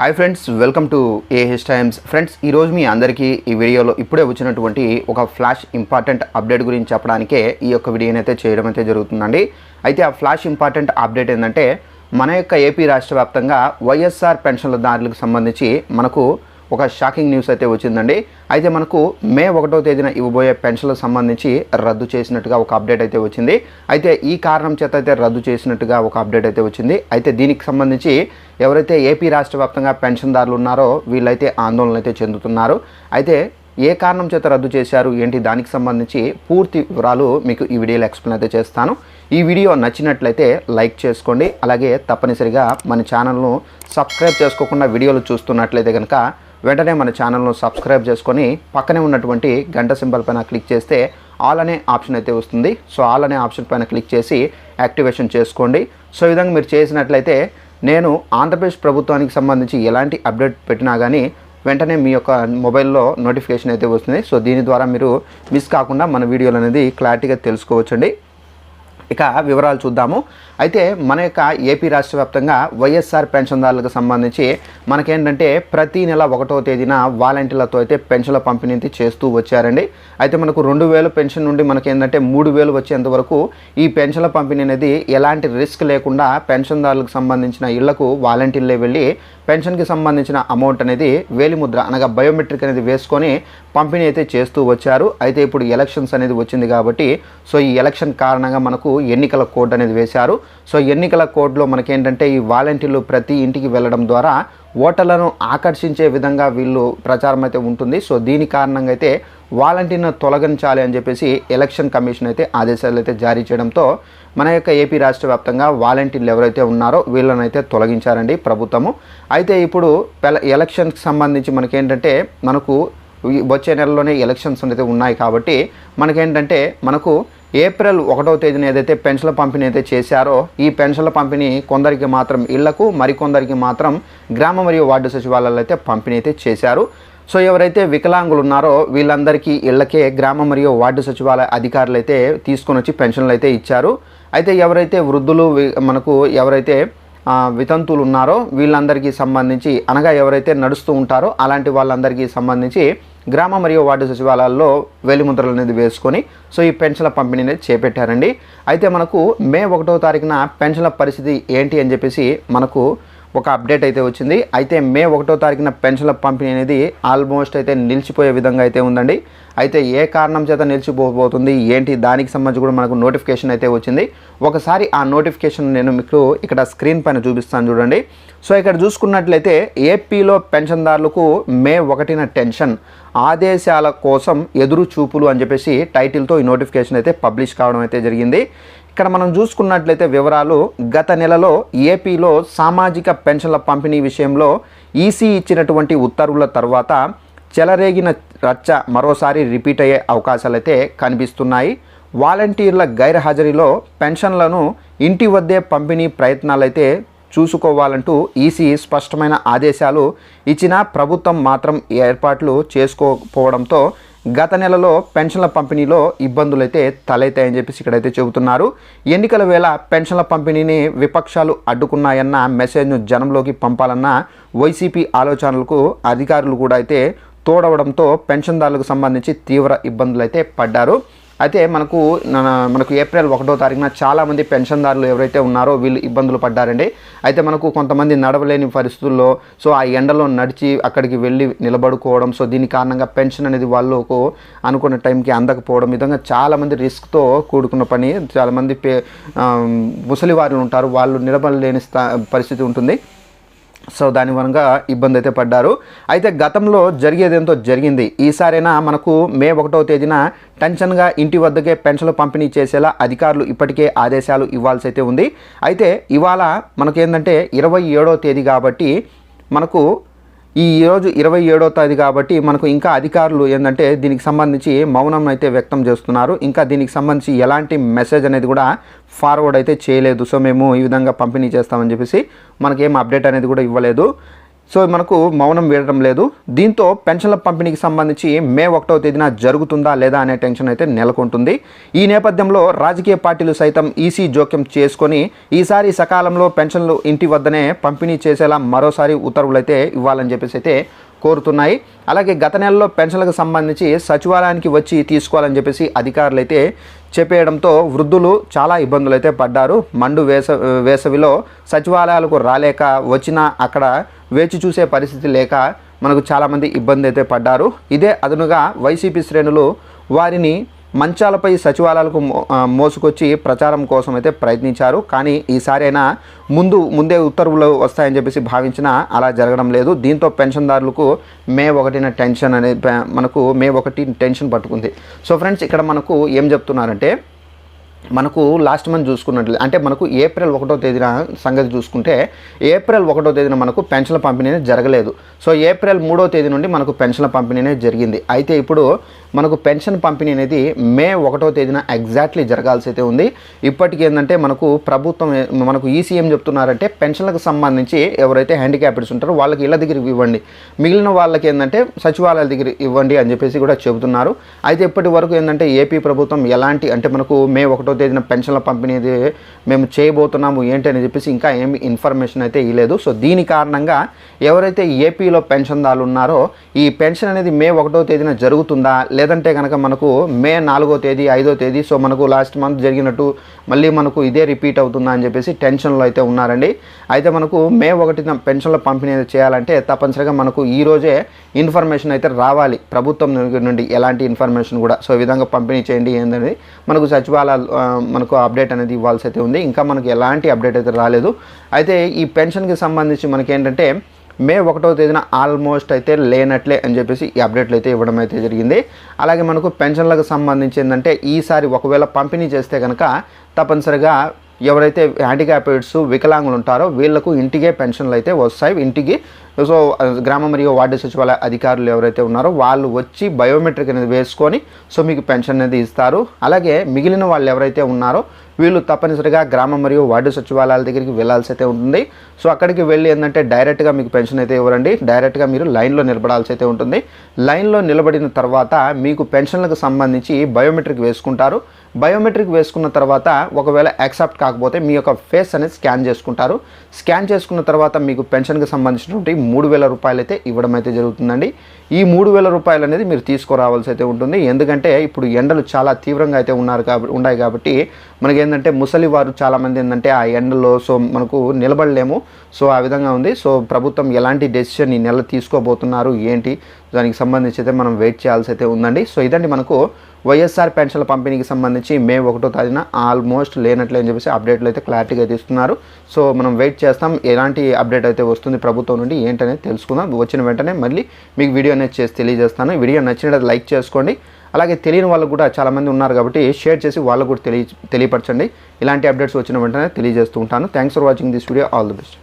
Hi friends welcome to AH times friends ఈరోజు మీ అందరికీ ఈ వీడియోలో ఇప్పుడే వచ్చినటువంటి ఒక ఫ్లాష్ ఇంపార్టెంట్ అప్డేట్ గురించి చెప్పడానికే ఈ యొక్క వీడియోని అయితే చేయడం అయితే జరుగుతుందండి. అయితే ఆ ఫ్లాష్ ఇంపార్టెంట్ అప్డేట్ ఏంటంటే మన యొక్క ఏపీ రాష్ట్ర వ్యాప్తంగా వైఎస్ఆర్ పెన్షన్ల దారులకు సంబంధించి మనకు ఒక షాకింగ్ న్యూస్ అయితే వచ్చిందండి. అయితే మనకు మే ఒకటో తేదీన ఇవ్వబోయే పెన్షన్లకు సంబంధించి రద్దు చేసినట్టుగా ఒక అప్డేట్ అయితే వచ్చింది. అయితే ఈ కారణం చేత అయితే రద్దు చేసినట్టుగా ఒక అప్డేట్ అయితే వచ్చింది. అయితే దీనికి సంబంధించి ఎవరైతే ఏపీ రాష్ట్ర వ్యాప్తంగా పెన్షన్దారులు ఉన్నారో వీళ్ళైతే ఆందోళన అయితే చెందుతున్నారు. అయితే ఏ కారణం చేత రద్దు చేశారు? ఏంటి? దానికి సంబంధించి పూర్తి వివరాలు మీకు ఈ వీడియోలో ఎక్స్ప్లెయిన్ అయితే చేస్తాను. ఈ వీడియో నచ్చినట్లయితే లైక్ చేసుకోండి. అలాగే తప్పనిసరిగా మన ఛానల్ను సబ్స్క్రైబ్ చేసుకోకుండా వీడియోలు చూస్తున్నట్లయితే కనుక వెంటనే మన ఛానల్ను సబ్స్క్రైబ్ చేసుకొని పక్కనే ఉన్నటువంటి గంట సింబల్ పైన క్లిక్ చేస్తే ఆల్ అనే ఆప్షన్ అయితే వస్తుంది. సో ఆల్ అనే ఆప్షన్ పైన క్లిక్ చేసి యాక్టివేషన్ చేసుకోండి. సో ఈ విధంగా మీరు చేసినట్లయితే నేను ఆంధ్రప్రదేశ్ ప్రభుత్వానికి సంబంధించి ఎలాంటి అప్డేట్ పెట్టినా కానీ వెంటనే మీ యొక్క మొబైల్లో నోటిఫికేషన్ అయితే వస్తుంది. సో దీని ద్వారా మీరు మిస్ కాకుండా మన వీడియోలు అనేది క్లారిటీగా తెలుసుకోవచ్చండి. ఇక వివరాలు చూద్దాము. అయితే మన యొక్క ఏపీ రాష్ట్ర వ్యాప్తంగా వైఎస్ఆర్ పెన్షన్దారులకు సంబంధించి మనకేంటంటే ప్రతి నెల ఒకటో తేదీన వాలంటీర్లతో అయితే పెన్షన్ల పంపిణీ అయితే చేస్తూ వచ్చారండి. అయితే మనకు రెండు వేలు పెన్షన్ నుండి మనకేంటంటే మూడు వేలు వచ్చేంత వరకు ఈ పెన్షన్ల పంపిణీ అనేది ఎలాంటి రిస్క్ లేకుండా పెన్షన్దారులకు సంబంధించిన ఇళ్ళకు వాలంటీర్లే వెళ్ళి పెన్షన్కి సంబంధించిన అమౌంట్ అనేది వేలిముద్ర అనగా బయోమెట్రిక్ అనేది వేసుకొని పంపిణీ అయితే చేస్తూ వచ్చారు. అయితే ఇప్పుడు ఎలక్షన్స్ అనేది వచ్చింది కాబట్టి సో ఈ ఎలక్షన్ కారణంగా మనకు ఎన్నికల కోడ్ అనేది వేశారు. సో ఎన్నికల కోడ్లో మనకేంటంటే ఈ వాలంటీర్లు ప్రతి ఇంటికి వెళ్ళడం ద్వారా ఓటర్లను ఆకర్షించే విధంగా వీళ్ళు ప్రచారం అయితే ఉంటుంది. సో దీని కారణంగా అయితే వాలంటీర్ను తొలగించాలి అని చెప్పేసి ఎలక్షన్ కమిషన్ అయితే ఆదేశాలు అయితే జారీ చేయడంతో మన యొక్క ఏపీ రాష్ట్ర వ్యాప్తంగా వాలంటీర్లు ఎవరైతే ఉన్నారో వీళ్ళని అయితే తొలగించారండి ప్రభుత్వము. అయితే ఇప్పుడు పెల ఎలక్షన్కి సంబంధించి మనకేంటంటే మనకు వచ్చే నెలలోనే ఎలక్షన్స్ అయితే ఉన్నాయి కాబట్టి మనకేంటంటే మనకు ఏప్రిల్ ఒకటవ తేదీన ఏదైతే పెన్షన్ల పంపిణీ అయితే చేశారో ఈ పెన్షన్ల పంపిణీ కొందరికి మాత్రం ఇళ్ళకు మరికొందరికి మాత్రం గ్రామ మరియు వార్డు సచివాలయాలు అయితే పంపిణీ అయితే చేశారు. సో ఎవరైతే వికలాంగులు ఉన్నారో వీళ్ళందరికీ ఇళ్ళకే గ్రామ మరియు వార్డు సచివాలయ అధికారులు అయితే తీసుకొని వచ్చి పెన్షన్లు అయితే ఇచ్చారు. అయితే ఎవరైతే వృద్ధులు మనకు ఎవరైతే వితంతువులు ఉన్నారో వీళ్ళందరికీ సంబంధించి అనగా ఎవరైతే నడుస్తూ ఉంటారో అలాంటి వాళ్ళందరికీ సంబంధించి గ్రామ మరియు వార్డు సచివాలయాల్లో వేలిముద్రలు అనేది వేసుకొని సో ఈ పెన్షన్ల పంపిణీ అనేది చేపట్టారండి. అయితే మనకు మే ఒకటో తారీఖున పెన్షన్ల పరిస్థితి ఏంటి అని చెప్పేసి మనకు ఒక అప్డేట్ అయితే వచ్చింది. అయితే మే ఒకటో తారీఖున పెన్షన్ల పంపిణీ అనేది ఆల్మోస్ట్ అయితే నిలిచిపోయే విధంగా అయితే ఉందండి. అయితే ఏ కారణం చేత నిలిచిపోబోతుంది? ఏంటి? దానికి సంబంధించి కూడా మనకు నోటిఫికేషన్ అయితే వచ్చింది. ఒకసారి ఆ నోటిఫికేషన్ నేను మీకు ఇక్కడ స్క్రీన్ పైన చూపిస్తాను చూడండి. సో ఇక్కడ చూసుకున్నట్లయితే ఏపీలో పెన్షన్దారులకు మే ఒకటిన టెన్షన్ ఆదేశాల కోసం ఎదురు చూపులు అని చెప్పేసి టైటిల్తో ఈ నోటిఫికేషన్ అయితే పబ్లిష్ కావడం అయితే జరిగింది. ఇక్కడ మనం చూసుకున్నట్లయితే వివరాలు. గత నెలలో ఏపీలో సామాజిక పెన్షన్ల పంపిణీ విషయంలో ఈసీ ఇచ్చినటువంటి ఉత్తర్వుల తర్వాత చెలరేగిన రచ్చ మరోసారి రిపీట్ అయ్యే అవకాశాలైతే కనిపిస్తున్నాయి. వాలంటీర్ల గైర్హాజరీలో పెన్షన్లను ఇంటి వద్దే పంపిణీ ప్రయత్నాలైతే చూసుకోవాలంటూ ఈసీ స్పష్టమైన ఆదేశాలు ఇచ్చినా ప్రభుత్వం మాత్రం ఏర్పాట్లు చేసుకోకపోవడంతో గత నెలలో పెన్షన్ల పంపిణీలో ఇబ్బందులు అయితే తలైతాయని చెప్పేసి ఇక్కడైతే చెబుతున్నారు. ఎన్నికల వేళ పెన్షన్ల పంపిణీని విపక్షాలు అడ్డుకున్నాయన్న మెసేజ్ను జనంలోకి పంపాలన్న వైసీపీ ఆలోచనలకు అధికారులు కూడా అయితే తోడవడంతో పెన్షన్దారులకు సంబంధించి తీవ్ర ఇబ్బందులు అయితే పడ్డారు. అయితే మనకు మన- మనకు ఏప్రిల్ ఒకటో తారీఖున చాలామంది పెన్షన్దారులు ఎవరైతే ఉన్నారో వీళ్ళు ఇబ్బందులు పడ్డారండి. అయితే మనకు కొంతమంది నడవలేని పరిస్థితుల్లో సో ఆ ఎండలో నడిచి అక్కడికి వెళ్ళి నిలబడుకోవడం సో దీని కారణంగా పెన్షన్ అనేది వాళ్ళకు అనుకున్న టైంకి అందకపోవడం విధంగా చాలామంది రిస్క్తో కూడుకున్న పని. చాలామంది పే ముసలి వారు ఉంటారు వాళ్ళు నిలబడలేని స్థా పరిస్థితి ఉంటుంది. సో దాని వలన ఇబ్బంది అయితే పడ్డారు. అయితే గతంలో జరిగేదేంతో జరిగింది. ఈసారైనా మనకు మే ఒకటో తేదీన టెన్షన్గా ఇంటి వద్దకే పెన్షన్లు పంపిణీ చేసేలా అధికారులు ఇప్పటికే ఆదేశాలు ఇవ్వాల్సి అయితే ఉంది. అయితే ఇవాళ మనకేంటంటే ఇరవై ఏడో తేదీ కాబట్టి మనకు ఈ రోజు ఇరవై ఏడో తేదీ కాబట్టి మనకు ఇంకా అధికారులు ఏంటంటే దీనికి సంబంధించి మౌనం అయితే వ్యక్తం చేస్తున్నారు. ఇంకా దీనికి సంబంధించి ఎలాంటి మెసేజ్ అనేది కూడా ఫార్వర్డ్ అయితే చేయలేదు. సో మేము ఈ విధంగా పంపిణీ చేస్తామని చెప్పేసి మనకేం అప్డేట్ అనేది కూడా ఇవ్వలేదు. సో మనకు మౌనం వీడడం లేదు. దీంతో పెన్షన్ల పంపిణీకి సంబంధించి మే ఒకటో తేదీన జరుగుతుందా లేదా అనే టెన్షన్ అయితే నెలకొంటుంది. ఈ నేపథ్యంలో రాజకీయ పార్టీలు సైతం ఈసీ జోక్యం చేసుకొని ఈసారి సకాలంలో పెన్షన్లు ఇంటి వద్దనే పంపిణీ చేసేలా మరోసారి ఉత్తర్వులు అయితే ఇవ్వాలని చెప్పేసి అయితే కోరుతున్నాయి. అలాగే గత నెలలో పెన్షన్లకు సంబంధించి సచివాలయానికి వచ్చి తీసుకోవాలని చెప్పేసి అధికారులు అయితే చెప్పేయడంతో వృద్ధులు చాలా ఇబ్బందులు అయితే పడ్డారు. మండు వేస వేసవిలో సచివాలయాలకు రాలేక వచ్చినా అక్కడ వేచి చూసే పరిస్థితి లేక మనకు చాలామంది ఇబ్బంది అయితే పడ్డారు. ఇదే అదనుగా వైసీపీ శ్రేణులు వారిని మంచాలపై సచివాలయాలకు మోసుకొచ్చి ప్రచారం కోసం అయితే ప్రయత్నించారు. కానీ ఈసారి అయినా ముందు ముందే ఉత్తర్వులు వస్తాయని చెప్పేసి భావించినా అలా జరగడం లేదు. దీంతో పెన్షన్దారులకు మే ఒకటిన టెన్షన్ అనేది మనకు మే ఒకటి టెన్షన్ పట్టుకుంది. సో ఫ్రెండ్స్ ఇక్కడ మనకు ఏం చెప్తున్నారంటే మనకు లాస్ట్ మంత్ చూసుకున్నట్లు అంటే మనకు ఏప్రిల్ ఒకటో తేదీన సంగతి చూసుకుంటే ఏప్రిల్ ఒకటో తేదీన మనకు పెన్షన్ల పంపిణీ అనేది జరగలేదు. సో ఏప్రిల్ మూడో తేదీ నుండి మనకు పెన్షన్ల పంపిణీ అనేది జరిగింది. అయితే ఇప్పుడు మనకు పెన్షన్ పంపిణీ అనేది మే ఒకటో తేదీన ఎగ్జాక్ట్లీ జరగాల్సి అయితే ఉంది. ఇప్పటికి ఏంటంటే మనకు ప్రభుత్వం మనకు ఈసీ ఏం చెప్తున్నారంటే పెన్షన్లకు సంబంధించి ఎవరైతే హ్యాండిక్యాప్డ్స్ ఉంటారో వాళ్ళకి ఇళ్ళ దగ్గర ఇవ్వండి. మిగిలిన వాళ్ళకి ఏంటంటే సచివాలయాల దగ్గర ఇవ్వండి అని చెప్పేసి కూడా చెబుతున్నారు. అయితే ఇప్పటి వరకు ఏంటంటే ఏపీ ప్రభుత్వం ఎలాంటి అంటే మనకు మే ఒకటో తేదీన పెన్షన్ల పంపిణీ అది మేము చేయబోతున్నాము ఏంటి అని చెప్పేసి ఇంకా ఏమి ఇన్ఫర్మేషన్ అయితే ఇవ్వలేదు సో దీని కారణంగా ఎవరైతే ఏపీలో పెన్షన్దారులు ఉన్నారో ఈ పెన్షన్ అనేది మే ఒకటో తేదీన జరుగుతుందా లేదంటే కనుక మనకు మే నాలుగో తేదీ ఐదో తేదీ సో మనకు లాస్ట్ మంత్ జరిగినట్టు మళ్ళీ మనకు ఇదే రిపీట్ అవుతుందా అని చెప్పేసి టెన్షన్లో అయితే ఉన్నారండి. అయితే మనకు మే ఒకటి పెన్షన్ల పంపిణీ చేయాలంటే తప్పనిసరిగా మనకు ఈ రోజే ఇన్ఫర్మేషన్ అయితే రావాలి ప్రభుత్వం నుండి- ఎలాంటి ఇన్ఫర్మేషన్ కూడా. సో ఈ విధంగా పంపిణీ చేయండి ఏంటనేది మనకు సచివాలయాలు మనకు అప్డేట్ అనేది ఇవ్వాల్సి అయితే ఉంది. ఇంకా మనకు ఎలాంటి అప్డేట్ అయితే రాలేదు. అయితే ఈ పెన్షన్కి సంబంధించి మనకి ఏంటంటే మే ఒకటో తేదీన ఆల్మోస్ట్ అయితే లేనట్లే అని చెప్పేసి ఈ అప్డేట్లు అయితే ఇవ్వడం అయితే జరిగింది. అలాగే మనకు పెన్షన్లకు సంబంధించి ఏంటంటే ఈసారి ఒకవేళ పంపిణీ చేస్తే కనుక తప్పనిసరిగా ఎవరైతే హ్యాండిక్యాప్డ్స్ వికలాంగులు ఉంటారో వీళ్ళకు ఇంటికే పెన్షన్లు అయితే వస్తాయి. ఇంటికి సో గ్రామ మరియు వార్డు సచివాలయ అధికారులు ఎవరైతే ఉన్నారో వాళ్ళు వచ్చి బయోమెట్రిక్ అనేది వేసుకొని సో మీకు పెన్షన్ అనేది ఇస్తారు. అలాగే మిగిలిన వాళ్ళు ఎవరైతే ఉన్నారో వీళ్ళు తప్పనిసరిగా గ్రామ మరియు వార్డు సచివాలయాల దగ్గరికి వెళ్ళాల్సి అయితే ఉంటుంది. సో అక్కడికి వెళ్ళి ఏంటంటే డైరెక్ట్గా మీకు పెన్షన్ అయితే ఇవ్వరండి. డైరెక్ట్గా మీరు లైన్లో నిలబడాల్సి అయితే ఉంటుంది. లైన్లో నిలబడిన తర్వాత మీకు పెన్షన్లకు సంబంధించి బయోమెట్రిక్ వేసుకుంటారు. బయోమెట్రిక్ వేసుకున్న తర్వాత ఒకవేళ యాక్సెప్ట్ కాకపోతే మీ యొక్క ఫేస్ అనేది స్కాన్ చేసుకుంటారు. స్కాన్ చేసుకున్న తర్వాత మీకు పెన్షన్కి సంబంధించినటువంటి మూడు వేల రూపాయలు అయితే ఇవ్వడం అయితే జరుగుతుందండి. ఈ మూడు వేల రూపాయలు అనేది మీరు తీసుకురావాల్సి అయితే ఉంటుంది. ఎందుకంటే ఇప్పుడు ఎండలు చాలా తీవ్రంగా అయితే ఉన్నారు కాబట్టి ఉన్నాయి కాబట్టి మనకి ఏంటంటే ముసలి వారు చాలామంది ఏంటంటే ఆ ఎండలో సో మనకు నిలబడలేము. సో ఆ విధంగా ఉంది. సో ప్రభుత్వం ఎలాంటి డెసిషన్ ఈ నెల తీసుకోబోతున్నారు ఏంటి? దానికి సంబంధించి అయితే మనం వెయిట్ చేయాల్సి అయితే ఉందండి. సో ఇదండి మనకు వైఎస్ఆర్ పెన్షన్ల పంపిణీకి సంబంధించి మే ఒకటో తారీఖున ఆల్మోస్ట్ లేనట్లే అని చెప్పేసి అప్డేట్లు అయితే క్లారిటీగా తీస్తున్నారు. సో మనం వెయిట్ చేస్తాం. ఎలాంటి అప్డేట్ అయితే వస్తుంది ప్రభుత్వం నుండి ఏంటనేది తెలుసుకుందాం. వచ్చిన వెంటనే మళ్ళీ మీకు వీడియో అనేది చేసి తెలియజేస్తాను. వీడియో నచ్చినట్టు లైక్ చేసుకోండి. అలాగే తెలియని వాళ్ళు కూడా చాలామంది ఉన్నారు కాబట్టి షేర్ చేసి వాళ్ళకు కూడా తెలియ తెలియపరచండి. ఇలాంటి అప్డేట్స్ వచ్చిన వెంటనే తెలియజేస్తూ ఉంటాను. Thanks for watching this video all the best